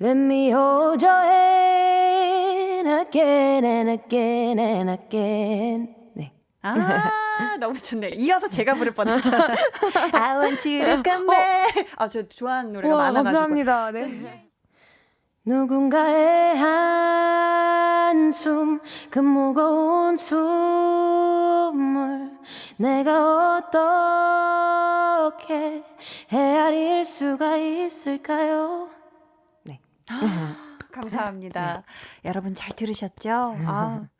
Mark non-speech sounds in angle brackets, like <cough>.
Let me hold your hand again and again and again. 네. 아, 너무 좋네. 이어서 제가 부를 뻔했죠. <laughs> I want you to come back. 아, 저 좋아하는 노래가 우와, 많아가지고. 감사합니다. 네. 누군가의 한숨 그 무거운 숨을 내가 어떻게 헤아릴 수가 있을까요? 네. 감사합니다. 여러분 잘 들으셨죠? 아, <laughs>